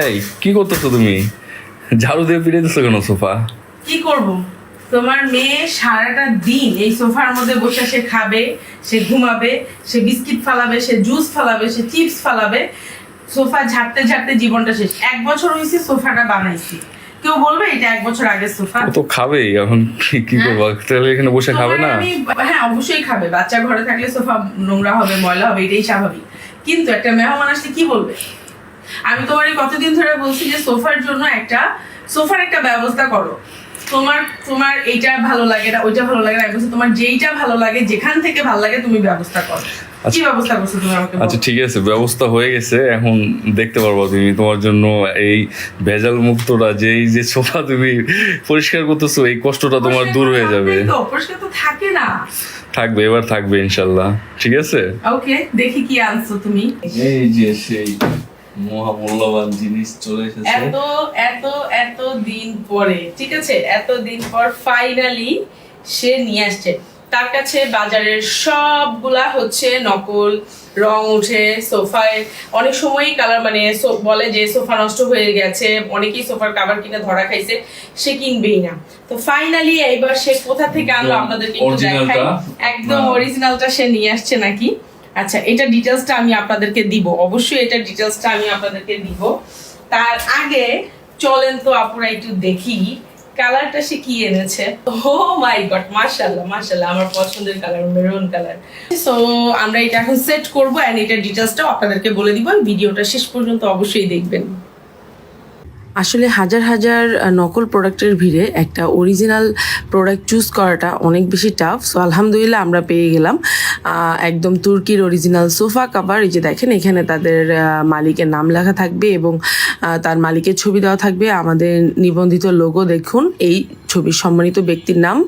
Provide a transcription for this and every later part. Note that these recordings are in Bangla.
এই কি করতেছো তুমি? ঝাড়ু দিয়ে পিড়ে দিচ্ছ কেন সোফা? কি করব? তোমার মেয়ে সারাটা দিন এই সোফার মধ্যে বসে সে খাবে সে ঘুমাবে সে বিস্কিট ফালাবে সে জুস ফালাবে সে চিপস ফালাবে। সোফা ঝাড়তে ঝাড়তে জীবনটা শেষ। এক বছর হয়েছে সোফাটা বানাইছি। কেউ বলবে এটা এক বছর আগের সোফা? তো খাবেই এখন কি কি করব? তাহলে এখানে বসে খাবে না? হ্যাঁ অবশ্যই খাবে। বাচ্চা ঘরে থাকলে সোফা নোংরা হবে ময়লা হবে এটাই স্বাভাবিক। কিন্তু একটা মেহমান আসলে কি বলবে? আমি তোমার এই কতদিন ধরে বলছি যে সোফার জন্য একটা সোফার একটা ব্যবস্থা করো। তোমার তোমার এইটা ভালো লাগে না ওইটা ভালো লাগে না বলছি, তোমার যেইটা ভালো লাগে যেখান থেকে ভালো লাগে তুমি ব্যবস্থা করো। কি আচ্ছা। ব্যবস্থা করছ তুমি আমাকে আচ্ছা ঠিক আছে ব্যবস্থা হয়ে গেছে এখন দেখতে পারব তুমি তোমার জন্য এই ভেজাল মুক্তটা যে এই যে সোফা তুমি পরিষ্কার করতেছো এই কষ্টটা তোমার দূর হয়ে যাবে। পরিষ্কার তো থাকে না। থাকবে এবার থাকবে ইনশাল্লাহ। ঠিক আছে? ওকে দেখি কি আনছো তুমি। এই যে সেই মহামূল্যবান জিনিস চলে এসেছে। এত এত এত দিন পরে ঠিক আছে? এত দিন পর ফাইনালি সে নিয়ে আসছে। তার কাছে বাজারের সবগুলা হচ্ছে নকল রং উঠে সোফায় অনেক সময়ই কালার মানে বলে যে সোফা নষ্ট হয়ে গেছে অনেকেই সোফার কাভার কিনে ধরা খাইছে সে কিনবেই না। তো ফাইনালি এইবার সে কোথা থেকে আনলো আপনাদেরকে একদম অরিজিনালটা সে নিয়ে আসছে নাকি? আচ্ছা এটা ডিটেলসটা আমি আপনাদেরকে দিব। অবশ্যই এটা ডিটেলসটা আমি আপনাদেরকে দিব। তার আগে চলেন তো আপনারা একটু দেখি কালারটা সে কি এনেছে? ও মাই গড মাশাআল্লাহ মাশাআল্লাহ, আমার পছন্দের কালার মেরুন কালার সো আমরা এটা এখন সেট করব এন্ড এটা ডিটেলসটাও আপনাদেরকে বলে দিব। ভিডিওটা শেষ পর্যন্ত অবশ্যই দেখবেন। আসলে হাজার হাজার নকল প্রোডাক্টের ভিড়ে একটা অরিজিনাল প্রোডাক্ট চুজ করাটা অনেক বেশি টাফ সো আলহামদুলিল্লাহ আমরা পেয়ে গেলাম। একদম তুর্কির অরিজিনাল সোফা কাভার এই যে দেখেন, এখানে তাদের মালিকের নাম লেখা থাকবে এবং তার মালিকের ছবি দেওয়া থাকবে। আমাদের নিবন্ধিত লোগো দেখুন। এই ছবির সম্মানিত ব্যক্তির নাম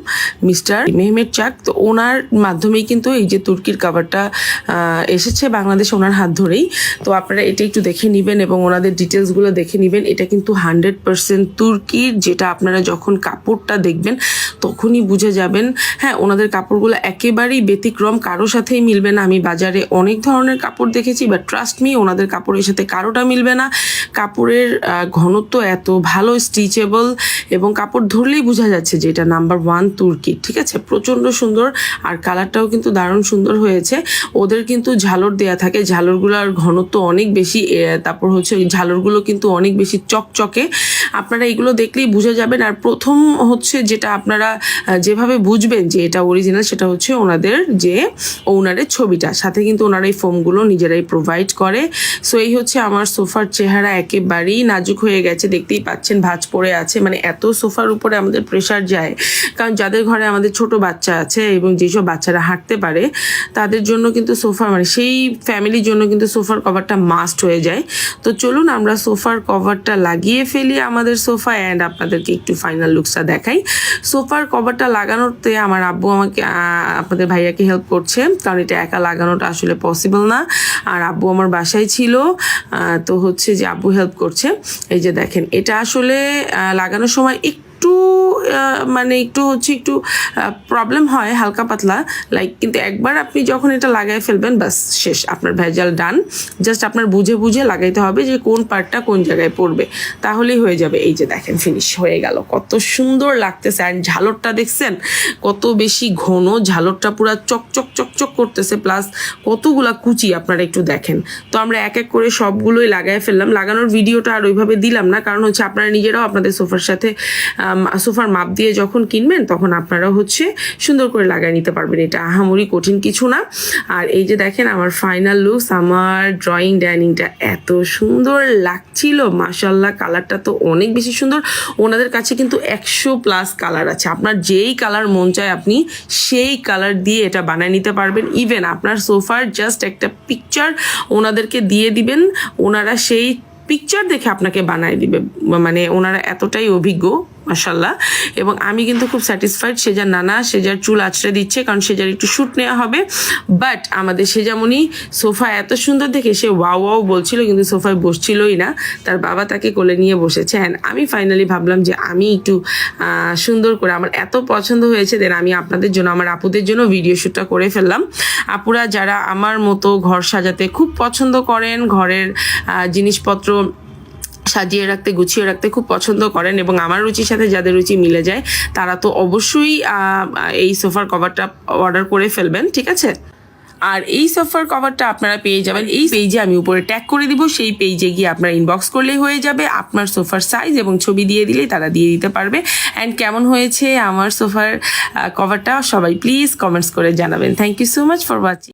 মিস্টার মেহমেদ চাক। তো ওনার মাধ্যমেই কিন্তু এই যে তুর্কির কাভারটা এসেছে বাংলাদেশ ওনার হাত ধরেই। তো আপনারা এটা একটু দেখে নেবেন এবং ওনাদের ডিটেলসগুলো দেখে নেবেন। এটা কিন্তু হান্ড্রেড পার্সেন্ট তুর্কির, যেটা আপনারা যখন কাপড়টা দেখবেন তখনই বুঝে যাবেন। হ্যাঁ ওনাদের কাপড়গুলো একেবারেই ব্যতিক্রম কারোর সাথেই মিলবে না। আমি বাজারে অনেক ধরনের কাপড় দেখেছি বা ট্রাস্ট মি ওনাদের কাপড়ের সাথে কারোটা মিলবে না। কাপড়ের ঘনত্ব এত ভালো স্টিচেবল এবং কাপড় ধরলেই বোঝা যাচ্ছে যে এটা নাম্বার ওয়ান তুর্কি, ঠিক আছে? প্রচণ্ড সুন্দর আর কালারটাও কিন্তু দারুণ সুন্দর হয়েছে। ওদের কিন্তু ঝালর দেয়া থাকে, ঝালরগুলোর ঘনত্ব অনেক বেশি তারপর হচ্ছে ঝালরগুলো কিন্তু অনেক বেশি চকচকে। আপনারা এগুলো দেখলেই বুঝে যাবেন আর প্রথম হচ্ছে যেটা আপনারা যেভাবে বুঝবেন যে এটা অরিজিনাল সেটা হচ্ছে ওনাদের যে ওনারের ছবিটা। সাথে কিন্তু ওনারা এই ফোমগুলো নিজেরাই প্রোভাইড করে। সো এই হচ্ছে আমার সোফার চেহারা একেবারেই নাজুক হয়ে গেছে। দেখতেই পাচ্ছেন ভাঁজ পড়ে আছে। মানে এত সোফার উপরে আমাদের প্রেশার যায়। কারণ যাদের ঘরে আমাদের ছোট বাচ্চা আছে এবং যেসব বাচ্চারা হাঁটতে পারে, তাদের জন্য কিন্তু সোফা মানে সেই ফ্যামিলির জন্য কিন্তু সোফার কভারটা মাস্ট হয়ে যায়। তো চলুন আমরা সোফার কভারটা লাগিয়ে ফেলি আমাদের সোফা অ্যান্ড আপনাদেরকে একটু ফাইনাল লুকসটা দেখাই। সোফার কভারটা লাগানোতে আমার আব্বু আমাকে আপনাদের ভাইয়াকে হেল্প করছে। কারণ এটা একা লাগানোটা আসলে পসিবল না। আর আব্বু আমার বাসায় ছিল। তো হচ্ছে যে আব্বু হেল্প করছে। এই যে দেখেন এটা আসলে লাগানোর সময় একটু আহ, মানে একটু হচ্ছে একটু প্রবলেম হয় হালকা পাতলা। লাইক কিন্তু একবার আপনি যখন এটা লাগাই ফেলবেন বাস শেষ। আপনার ভেজাল ডান জাস্ট আপনার বুঝে বুঝে লাগাইতে হবে যে কোন পার্টটা কোন জায়গায় পড়বে। তাহলেই হয়ে যাবে। এই যে দেখেন ফিনিশ হয়ে গেল। কত সুন্দর লাগতেছে। অ্যান্ড ঝালরটা দেখছেন? কত বেশি ঘন। ঝালরটা পুরো চকচক চকচক করতেছে। প্লাস কতগুলা কুচি আপনারা একটু দেখেন। তো আমরা এক এক করে সবগুলোই লাগাই ফেললাম। লাগানোর ভিডিওটা আর ওইভাবে দিলাম না। কারণ হচ্ছে আপনারা নিজেরাও আপনাদের সোফার সাথে সোফার মাপ দিয়ে যখন কিনবেন, তখন আপনারা হচ্ছে সুন্দর করে লাগাই নিতে পারবেন। এটা আহামরি কঠিন কিছু না। আর এই যে দেখেন, আমার ফাইনাল লুকস আমার ড্রয়িং ডাইনিংটা এত সুন্দর লাগছিল। মাসাল্লাহ কালারটা তো অনেক বেশি সুন্দর। ওনাদের কাছে কিন্তু একশো প্লাস কালার আছে। আপনার যেই কালার মন চায় আপনি সেই কালার দিয়ে এটা বানিয়ে নিতে পারবেন। ইভেন আপনার সোফার জাস্ট একটা পিকচার ওনাদেরকে দিয়ে দিবেন। ওনারা সেই পিকচার দেখে আপনাকে বানায় দিবে। মানে ওনারা এতটাই অভিজ্ঞ। মাসাল্লাহ এবং আমি কিন্তু খুব স্যাটিসফাইড সেজার নানা, সেজার চুল আছড়ে দিচ্ছে, কারণ সেজার একটু শ্যুট নেওয়া হবে। বাট আমাদের সেজামণি সোফা এত সুন্দর দেখে সে ওয়াও ওয়াও বলছিল, কিন্তু সোফায় বসছিলই না। তার বাবা তাকে কোলে নিয়ে বসেছে। অ্যান্ড আমি ফাইনালি ভাবলাম যে আমি একটু সুন্দর করে, আমার এত পছন্দ হয়েছে দেন আমি আপনাদের জন্য, আমার আপুদের জন্য ভিডিও শ্যুটটা করে ফেললাম। আপুরা যারা আমার মতো ঘর সাজাতে খুব পছন্দ করেন, ঘরের জিনিসপত্র সাজিয়ে রাখতে, গুছিয়ে রাখতে খুব পছন্দ করেন এবং আমার রুচির সাথে যাদের রুচি মিলে যায়, তারা তো অবশ্যই এই সোফার কভারটা অর্ডার করে ফেলবেন, ঠিক আছে? আর এই সোফার কভারটা আপনারা পেয়ে যাবেন, এই পেজে আমি উপরে ট্যাগ করে দিব, সেই পেজে গিয়ে আপনারা ইনবক্স করলেই হয়ে যাবে, আপনার সোফার সাইজ এবং ছবি দিয়ে দিলেই তারা দিয়ে দিতে পারবে। অ্যান্ড কেমন হয়েছে আমার সোফার কভারটা সবাই প্লিজ কমেন্টস করে জানাবেন। Thank you so much for watching